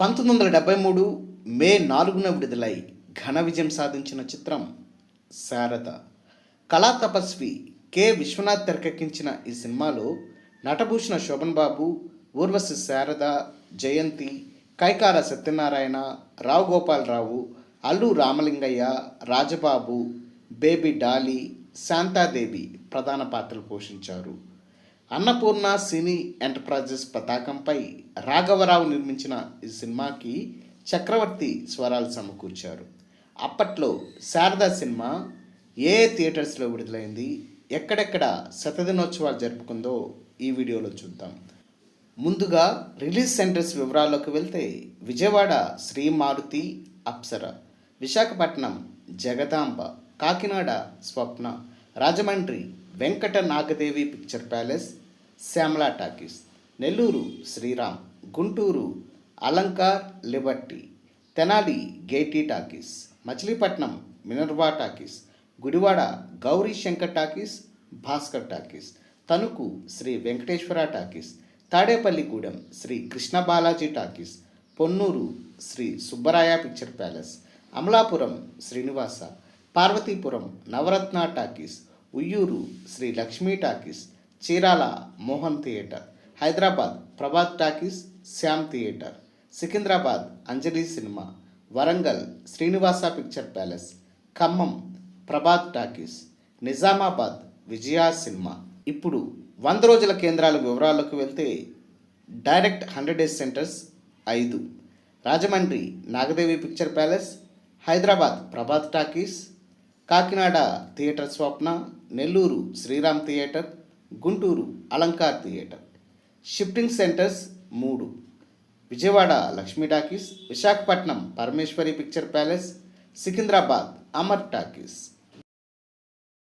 పంతొమ్మిది వందల డెబ్బై మూడు మే నాలుగున విడుదలై ఘన విజయం సాధించిన చిత్రం శారద. కళా తపస్వి కె. విశ్వనాథ్ తెరకెక్కించిన ఈ సినిమాలో నటభూషణ శోభన్ బాబు ఊర్వశి శారద జయంతి కైకాల సత్యనారాయణ రావు గోపాలరావు అల్లు రామలింగయ్య రాజబాబు బేబీ డాలీ శాంతాదేవి ప్రధాన పాత్రలు పోషించారు. అన్నపూర్ణ సినీ ఎంటర్ప్రైజెస్ పతాకంపై రాఘవరావు నిర్మించిన ఈ సినిమాకి చక్రవర్తి స్వరాలు సమకూర్చారు. అప్పట్లో శారదా సినిమా ఏ ఏ థియేటర్స్లో విడుదలైంది ఎక్కడెక్కడ శతదినోత్సవాలు జరుపుకుందో ఈ వీడియోలో చూద్దాం. ముందుగా రిలీజ్ సెంటర్స్ వివరాల్లోకి వెళ్తే Vijayawada Shri Maruti Apsara Visakhapatnam Jagadamba Kakinada Swapna Rajahmundry Venkata Nagadevi picture palace Shyamala talkies Nellore Sriram Guntur Alankar Liberty Tenali Gaiety talkies Machilipatnam Minerva talkies Gudivada Gowri Shankar talkies Bhaskar talkies Tanuku Shri Venkateswara talkies Tadepalligudem Shri Krishna Balaji talkies Ponnur Shri Subbaraya picture palace Amalapuram Srinivasa Parvathipuram Navaratna talkies Uyyuru Shri Lakshmi talkies Chirala Mohan theatre Hyderabad Prabhat talkies Shyam theatre Secunderabad Anjali cinema Warangal Srinivasa picture palace Khammam Prabhat talkies Nizamabad Vijaya cinema. ఇప్పుడు వంద రోజుల కేంద్రాల వివరాలకు వెళ్తే direct hundred days centres ఐదు. Rajahmundry Nagadevi picture palace Hyderabad Prabhat talkies Kakinada theatre Swapna Nellore Sriram theatre Guntur Alankar theatre. Shifting centres మూడు. Vijayawada Lakshmi talkies Visakhapatnam Parameshwari picture palace Secunderabad Amar talkies.